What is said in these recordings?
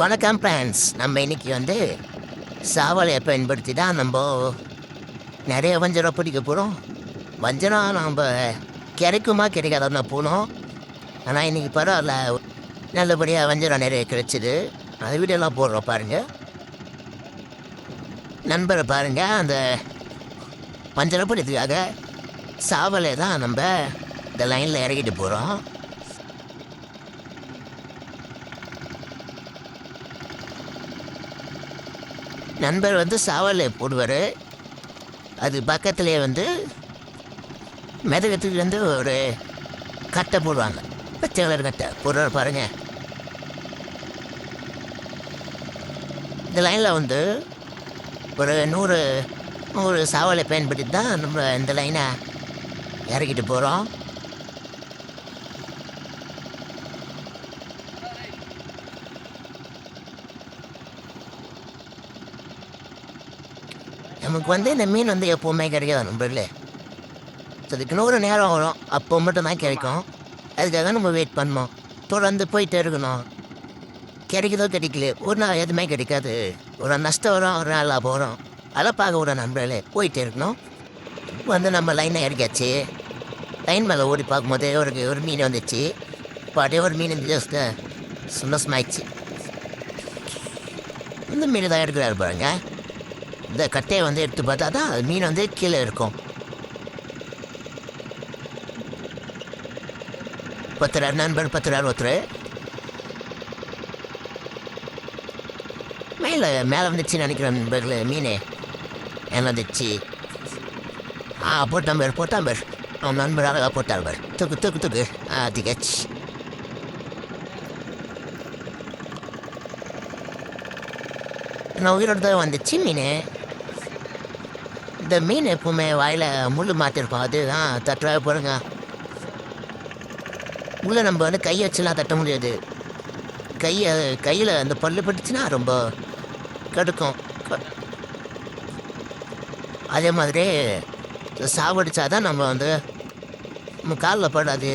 வணக்கம் ஃப்ரெண்ட்ஸ் நம்ம இன்னைக்கு வந்து சாவலையை பயன்படுத்தி தான் நம்ம நிறைய வஞ்சரம் பிடிக்க போகிறோம் வஞ்சரம் நம்ம கிடைக்குமா கிடைக்காதான் போனோம். ஆனால் இன்றைக்கி பரவாயில்ல. நல்லபடியாக வஞ்சரம் நிறைய கிடைச்சிது. அது வீடியோலாம் போடுறோம் பாருங்கள் நண்பரை பாருங்கள் அந்த வஞ்சரம் பிடிக்கிறதுக்காக சாவலை தான் நம்ம இந்த லைனில் இறக்கிட்டு போகிறோம் நண்பர் வந்து சாவலை போடுவார். அது பக்கத்துலேயே வந்து மிதகத்துக்கு வந்து ஒரு கட்டை போடுவாங்க. பச்சை கலர் கட்டை போடுறாரு பாருங்க. இந்த லைனில் வந்து ஒரு நூறு நூறு சாவலை பயன்படுத்தி தான் நம்ம இந்த லைனை இறக்கிட்டு போகிறோம் நமக்கு வந்து இந்த மீன் வந்து எப்போவுமே கிடைக்காது நண்பர்களே அதுக்கு நூறு நேரம் வரும். அப்போ மட்டும் தான் கிடைக்கும். அதுக்காக நம்ம வெயிட் பண்ணோம் தொடர்ந்து போயிட்டே இருக்கணும். கிடைக்குதோ கிடைக்கல ஒரு நாள் எதுவுமே கிடைக்காது. ஒரு நாள் நஷ்டம் வரும் ஒரு நாள் லாபம் வரும். அதெல்லாம் பார்க்க விட நண்பர்களே போயிட்டே இருக்கணும். வந்து நம்ம லைனை இறக்கியாச்சு. லைன் மேலே ஓடி பார்க்கும்போது ஒரு ஒரு மீன் வந்துச்சு. பாட்டே ஒரு மீன் ஜஸ்ட் சந்தோஷமாயிடுச்சு. இந்த மீன் தான் எடுக்கிறாரு பாருங்கள் இந்த கட்டையை வந்து எடுத்து பார்த்தா தான் மீன் வந்து கீழே இருக்கும். பத்துறாரு நண்பர் பத்துறாரு ஒருத்தர். மேலே மேலே வந்துச்சு நினைக்கிறேன் நண்பர்களே மீன். என்ன வந்துச்சு ஆ போட்டான் பேர் போட்டான் பேர். அவன் நண்பர் போட்டார் பேர். தூக்கு தூக்கு தூக்கு. ஆ திகச்சு. நான் உயிரோடு தான் வந்துச்சு மீன். இந்த மீன் எப்பவுமே வாயில் முள் மாற்றிருப்போம் அது ஆ தட்டுறா போடுங்க. உள்ளே நம்ம வந்து கையை வச்சுலாம் தட்ட முடியாது. கையை கையில் அந்த பல்லு பட்டுச்சுன்னா ரொம்ப கடுக்கும். அதே மாதிரி சாவடிச்சாதான் நம்ம வந்து நம்ம காலில் படாது.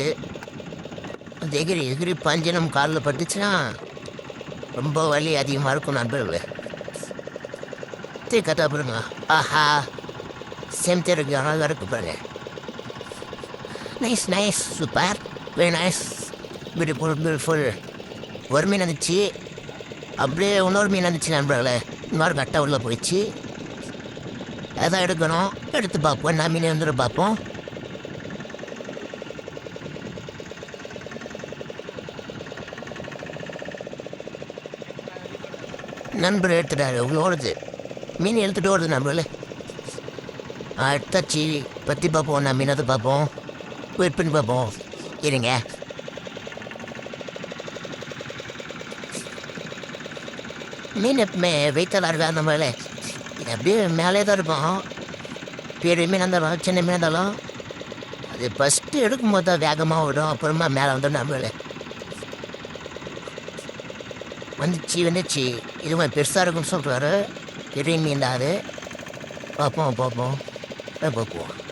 அந்த எகிரி எகிரி பஞ்சு நம்ம காலில் பட்டுச்சுன்னா ரொம்ப வலி அதிகமாக இருக்கும் நண்பர்களே. தீ கட்டா பாருங்க ஆஹா. சேம் இருக்கு அழகாக இருக்கு பாருங்க nice nice super very nice beautiful beautiful ஒரு மீன் வந்துச்சு. அப்படியே இன்னொரு மீன் வந்துச்சு நண்பர்களே. இன்னொரு கட்டை உள்ளே போயிடுச்சு. அதான் எடுக்கணும். எடுத்து பார்ப்போம். என்ன மீன் வந்துட்டு பார்ப்போம். நண்பர் எடுத்துட்டாரு. இவ்வளோ ஓடுது. மீன் எடுத்துட்டு ஓடுது நண்பர்களே. ஆ, பற்றி பார்ப்போம் நான் மீனது பார்ப்போம். வெயிட் பண்ணி பார்ப்போம். இருங்க. மீன் எப்பவுமே வெயிட்டெல்லாம் இருக்கா அந்த மேலே இது அப்படியே மேலே தான் இருப்போம் பெரிய மீன் இருந்தாலும் சின்ன மீன் இருந்தாலும் அது ஃபஸ்ட்டு எடுக்கும்போது தான் வேகமாக விடும் அப்புறமா மேலே வந்துடும் நம்மளே வந்துச்சு வந்துச்சு. இதுவும் பெருசாக இருக்குன்னு சொல்கிறாரு பெரிய மீன் தான் அது. பார்ப்போம் பார்ப்போம். போக்குவோம் பார்ப்போம்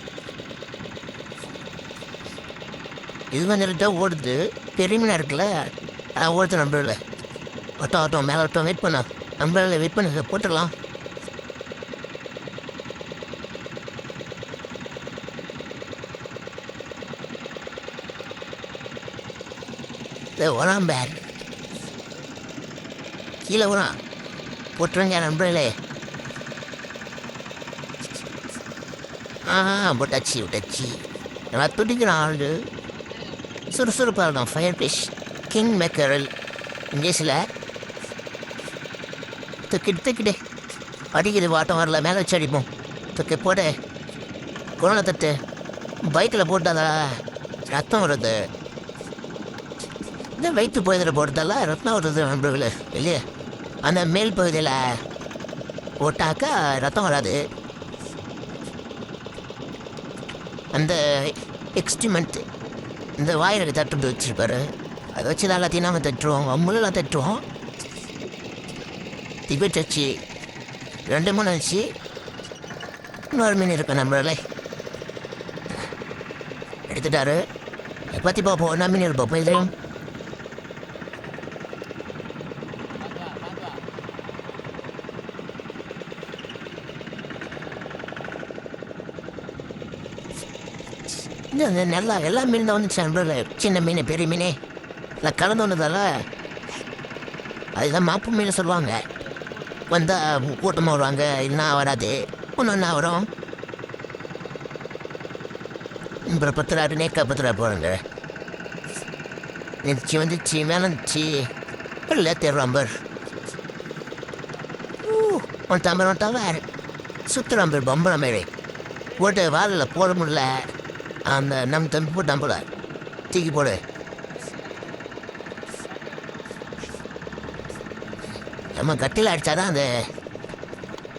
இது வந்துட்டு ஓடுது. பெரியமனா இருக்குல்ல? ஓடுது நம்பரில் ஆட்டோ ஆட்டோ மேலே ஆட்டோ வெயிட் பண்ண. நம்பரில் வெயிட் பண்ண. போட்டுடலாம். இதோ பேர். கீழே உரம் போட்டுருங்க நண்பர்களே. ஆ போட்டாச்சு விட்டாச்சி நல்லா துடிக்கிறான் ஆளு சுறுசுறுப்பாக இருந்தோம் ஃபயர் ஃபிஷ் கிங் மேக்கரல் இங்கிலீஷில் தூக்கிட்டு தூக்கிடு அடிக்குது வாட்டம் வரல மேலே வச்சு அடிப்போம் தூக்கி போட குழந்தை தட்டு பைக்கில் போட்டாதா ரத்தம் வருது இந்த வயிற்று பகுதியில் போட்டதால ரத்தம் வருது நண்பர்களே இல்லையே அந்த மேல் பகுதியில் போட்டாக்கா ரத்தம் வராது அந்த எக்ஸ்ட்ரிமெண்ட் இந்த வாயில் தட்டு வச்சுருப்பாரு அதை வச்சு தான் எல்லாத்தையும் நாம் தட்டுருவோம் முள்ளெல்லாம் தட்டுவோம் டிபெட் வச்சு ரெண்டு மூணு வச்சு இன்னொரு மீன் இருக்கு நம்மளே எடுத்துட்டாரு. பற்றி பார்ப்போம். என்ன மீன் இருப்போம் இதுலையும் இந்த இந்த நல்லா எல்லா மீன் தான் வந்துச்சு நண்பர்களே சின்ன மீன் பெரிய மீன். இல்லை கலந்து வந்ததால அதுதான் மாப்பு மீன் சொல்லுவாங்க. வந்தால் கூட்டமாக வருவாங்க இல்லைன்னா வராது. ஒன்று ஒன்றா வரும்? அப்புறம் பத்துறாரு நேக்கா பத்திரா போகிறாங்க நெச்சி வந்துச்சு மேலந்துச்சு. இல்லை தெருவாம்பர் ஒன் தம்பர் ஒன் தவர் சுற்றுறாம்பர் பம்பரம் மாரி போட்டு வாலில் போட முடியல. அந்த நம் தம்பி போட்டான் போல தூக்கி போடு நம்ம கட்டில் அடித்தாதான் அந்த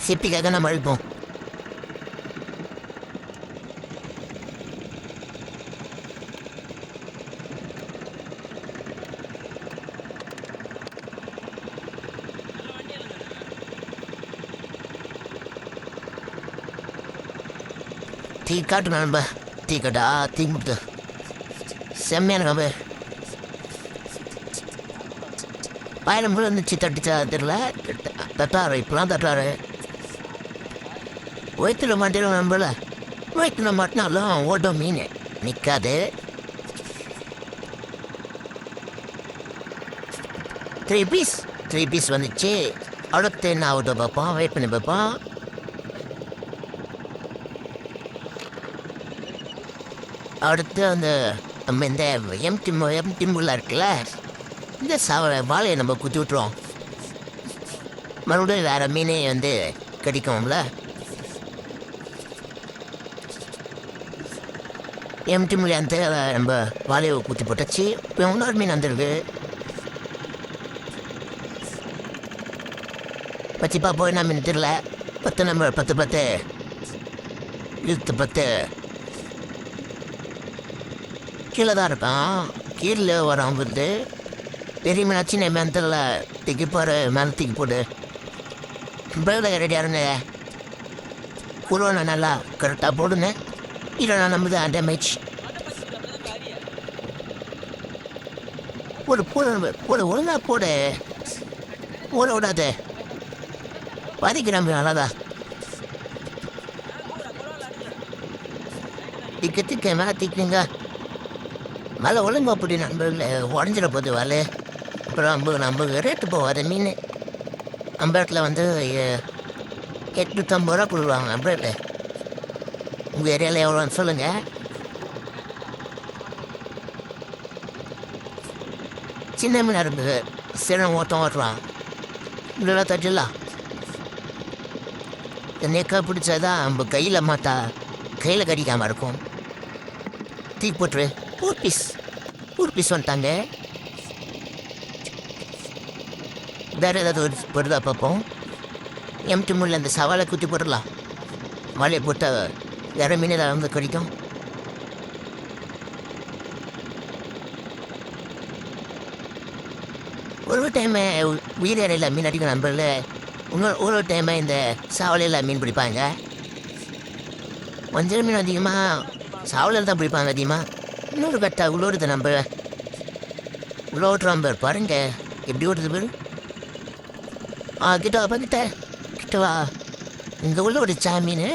சிப்பிக்காக நம்ம அழிப்போம் டீ காட்டு நண்பா டீ காட்டா டீ கொடுத்து செம்மையான கம்பு வாயில முழு இருந்துச்சு தட்டிச்சா தெரியல தட்டாரு இப்பெல்லாம் தட்டாரு வயிற்றுல மாட்டேன் நம்பல வயிற்றுல மாட்டினாலும் ஓட்டும் மீன் நிற்காது த்ரீ பீஸ் த்ரீ பீஸ் வந்துச்சு அடுத்து என்ன ஆகுதோ பார்ப்போம் வெயிட் பண்ணி பார்ப்போம் அடுத்து அந்த நம்ம இந்த எம்டி எம்டி முள்ள இருக்குல்ல இந்த சாவ வாழையை நம்ம குத்தி விட்டுருவோம். மறுபடியும் வேற மீனே வந்து கிடைக்கும்ல. எம்டி முள்ளி அந்த நம்ம வாழையை குத்தி போட்டாச்சு இப்போ இன்னொரு மீன் வந்துருக்கு. பச்சிப்பா போய் நான் மீன் தெரியல. பத்து நம்ம பத்து பத்து. இழுத்து பத்து. கீழே தான் இருக்கான் கீழே வரான் வந்து. பெரிய மீனாச்சு நான் மேந்தல தூக்கி போகிற மேலே தூக்கி போடு. பேரில் ரெடியாக இருந்தேன் நான் நல்லா கரெக்டாக போடுங்க நான் நம்மது டேமேஜ் போடு போடு போடு ஒழுங்காக போடு. ஓட விடாத. பாதிக்கிறான் அழகா திக்க திக்க மேலே திக்குங்க மேலே ஒழுங்கு அப்படி நண்பர்களே. உடஞ்சிட போகுது வலை. அப்புறம் நம்ம நம்ம ரேட்டு போகாத மீன். அம்பலத்தில் வந்து எட்நூற்றம்பது ரூபா கொடுக்குறாங்க அம்பரத்தில். உங்கள் ஏரியாவில் எவ்வளோன்னு சொல்லுங்கள் சின்ன மீன் இருக்குது சின்ன ஓட்டம் ஓட்டுறான் இதெல்லாம் தட்டிடலாம் இந்த நெக்கா பிடிச்சாதான் நம்ம கையில் மாட்டா கையில் கடிக்காமல் இருக்கும். தீ போட்டுரு. பூர்பிஸ் பீஸ் பீஸ் வந்துட்டாங்க வேறு ஏதாவது ஒரு வருதா பார்ப்போம் எம்டி முள்ள அந்த சவாலை குத்தி போடலாம் மழையை போட்டால் வேற மீன் ஏதாவது வந்து கிடைக்கும் ஒரு டைமு உயிர் இறையில் மீன் அடிக்க நம்பரில் இன்னொரு ஒரு டைமு இந்த சாவலையில் மீன் பிடிப்பாங்க மஞ்சள் மீன் அதிகமாக சாவலையில் தான் பிடிப்பாங்க அதிகமாக இன்னொரு கட்டா உள்ளோடுது நம்ம. உள்ள ஓட்டுறான் பேர் பாருங்க. எப்படி ஓடுது பேர். ஆ கிட்ட வா கிட்ட. கிட்ட வா. இங்கே உள்ள ஒரு சாமீன்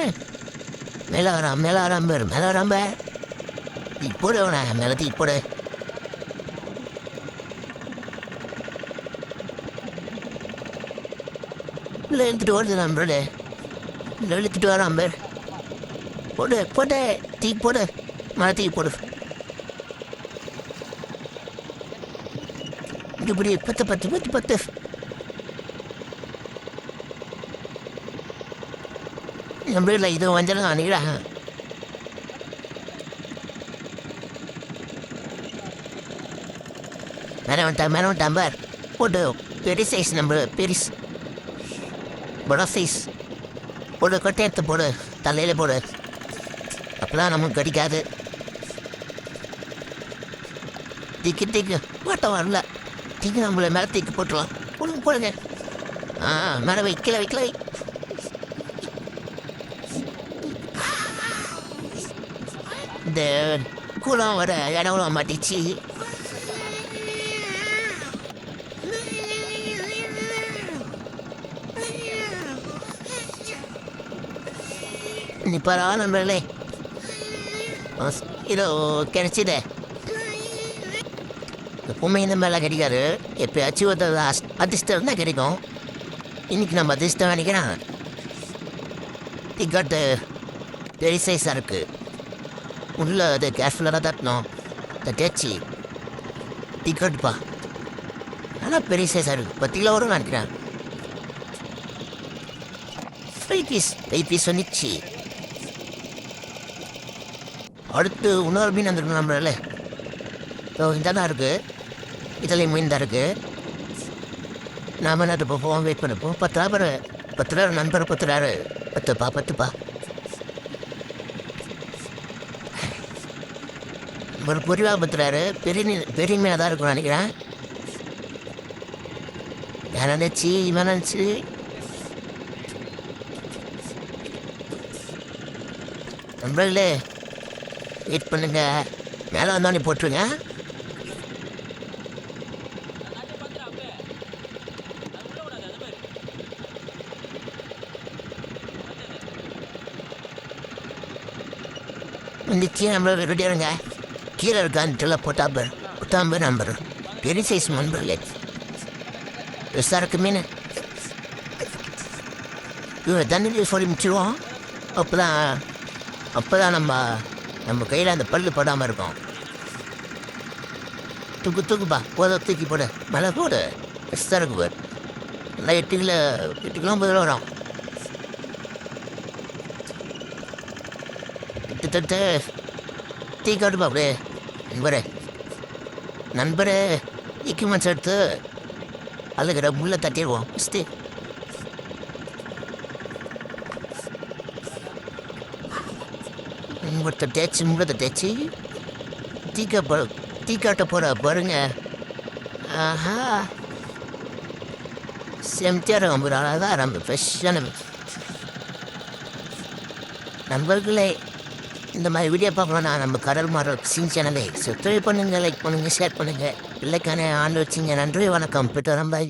மேலே வரான் மேலே வரான் பேர் மேலே வரான் தீ போடு அவனை மேலே தீ போடு. இல்லை இழுத்துட்டு ஓடுது நம்பரோட இல்லை இழுத்துட்டு வரான் பேர். போடு போடு தீ போடு. மழை தீ போடு. இப்படி பத்து பத்து பத்து பத்து. நம்ம இல்லை இது வஞ்சனம் அணிக்கிறா மேலே வந்துட்டான் பார் போட்டு பெரிய சைஸ் நம்ம பெரிஸ் பட சைஸ் போடு கொட்டையத்தை போடு தலையில் போடு. அப்போலாம் நமக்கு கிடைக்காது. திக்கு திக்கு. ஓட்டம் வரல. திங்க நம்மள மேலே திக்கு போட்டுருலாம் போடுங்க போடுங்க. ஆ மேலே வைக்கல வைக்கல வை இந்த குளம் வர இடம் மாட்டிச்சு. நீ பரவாயில்ல நண்பர்களே. இதோ கிடைச்சிட எப்பவுமே இந்த மேலே கிடைக்காது எப்பயாச்சும் ஒரு அஸ்- அதிர்ஷ்டம் தான் கிடைக்கும். இன்னைக்கு நம்ம அதிர்ஷ்டம் நினைக்கிறேன் டிக்கெட்டு பெரிய சைஸாக இருக்குது உள்ள அது கேர்ஃபுல்லாக தட்டணும். தட்டியாச்சு டிக்கெட்டுப்பா. ஆனால் பெரிய சைஸாக இருக்குது பத்து கிலோ வரும் நினைக்கிறேன். ஃபைவ் பீஸ் ஃபைவ் பீஸ் வந்துச்சு. அடுத்து இன்னொரு மீன் வந்துருக்கணும் நம்மளால ஸோ இந்த தான் இருக்குது இதுலேயும் மீன் தான் இருக்குது நாம என்ன போவோம் வெயிட் பண்ணிப்போம். பத்து ரூபா பாரு. பத்து ரூபா நண்பர் பத்து பத்துப்பா பத்துப்பா. ஒரு பொரிவா பத்துறாரு. பெரிய மீன் பெரிய மீனாக தான் இருக்கும் நினைக்கிறேன். யார் நினச்சி இவன் நினச்சி நண்பர்களே வெயிட் பண்ணுங்க. மேலே வந்தோடனே போட்டுருங்க. நிச்சயம் நம்ம ரெடியாக இருங்க கீழே இருக்கான்ட்டுல போட்டாம்பர் புத்தாம்பர் நம்பர் பெரிய சைஸ் நண்பர்களே பெருசாக இருக்கு மீன் இவன் தண்ணி சொல்லி முடிச்சிடுவோம் அப்போ தான் அப்போ தான் நம்ம நம்ம கையில் அந்த பல்லு படாமல் இருக்கும். தூக்கு தூக்குப்பா போத தூக்கி போடு. மழை போடு. பெருசாக இருக்கு பாரு. நல்லா எட்டு கிலோ எட்டு கிலோ வரும். கிட்டத்தட்ட டீ காட்டுப்பா அப்படியே நண்பரே நண்பரே எக்யூப்மெண்ட்ஸ் எடுத்து அழுகிற முள்ளை தட்டிடுவோம். மிஸ்தி. முகத்தை தேய்ச்சி முகத்தை தேய்ச்சி டீ போ டீ காட்ட போகிற பாருங்க. ஆஹா. செம்தியாக இருக்கும் ஒரு அழகாக ரொம்ப ஃப்ரெஷ்ஷான நண்பர்களே இந்த மாதிரி வீடியோ பார்க்கணும்னா நம்ம கடல் மாறல் சிங் சேனலை சப்ஸ்கிரைப் பண்ணுங்கள் லைக் பண்ணுங்கள் ஷேர் பண்ணுங்கள் பிள்ளைக்கான ஆண்டு வச்சிங்க நன்றி வணக்கம். பெற்ற நம்பாய்